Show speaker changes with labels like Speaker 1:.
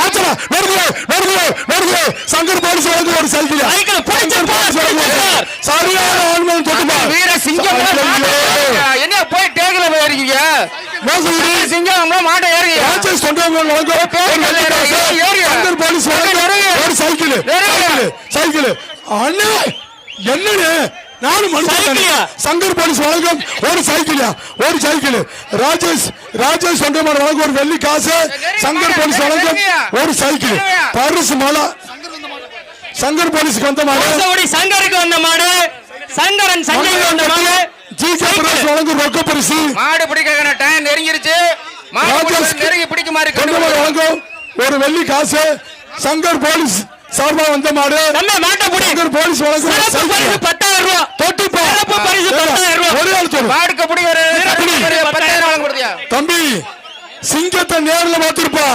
Speaker 1: ஆச்சரா நடுவே சங்கர் போலீஸ் வழங்கு ஒரு
Speaker 2: பிடிச்சு
Speaker 1: சங்கர் போலீஸ் சைக்கிள். சரியான தொட்டுப்பா
Speaker 3: வீர சிங்கம் என்ன போய் டேகுல போயிருக்கீங்க வீர சிங்கம் மாட்டை ஏறி
Speaker 1: ஒரு வெள்ளி காசு.
Speaker 3: ஏறு.
Speaker 1: சங்கர் போலீஸ்
Speaker 3: ஏறு.
Speaker 1: ஒரு. சைக்கிள். சைக்கிள். அண்ணே என்னன்னு நானும்? சங்கர் போலீஸ் வழங்கும் ஒரு சைக்கிளியா ஒரு சைக்கிள். ராஜேஷ் ராஜேஷ் தொண்டமார் வழங்கும் ஒரு வெள்ளி காசு. சங்கர் போலீஸ் வழங்கும் ஒரு சைக்கிள். பரிசு மலை. சங்கர் போலீஸ்க்கு வந்த மாடு.
Speaker 2: சங்கருக்கு வந்த மாடு. சங்கரன் சங்கைக்கு வந்த மாடு.
Speaker 1: ஜிகே பிரகாஷ் வழங்கும் ரொக்க பரிசு.
Speaker 3: மாடு பிடிக்கிற டைம் நெருங்கிருச்சு. மாடு பிடிக்க நெருங்கி பிடிக்குமாறு
Speaker 1: வழங்கும் ஒரு வெள்ளி காசு. சங்கர் போலீஸ் சார்பா வந்த மாடு.
Speaker 2: நம்ம மாட்டை புடி.
Speaker 1: சங்கர் போலீஸ் ஒரு சைக்கிள்.
Speaker 2: பத்தாயிரம் ரூபாய் சிறப்பு பரிசு பத்தாயிரம் ரூபாய்.
Speaker 1: ஒரே ஆள் சொல்லு.
Speaker 3: மாடுக்கு பிடிக்கிற
Speaker 2: சிறப்பு
Speaker 3: பத்தாயிரம் கொடுத்தியா
Speaker 1: தம்பி சிங்கத்தை நேர்ல பார்த்திருப்பா.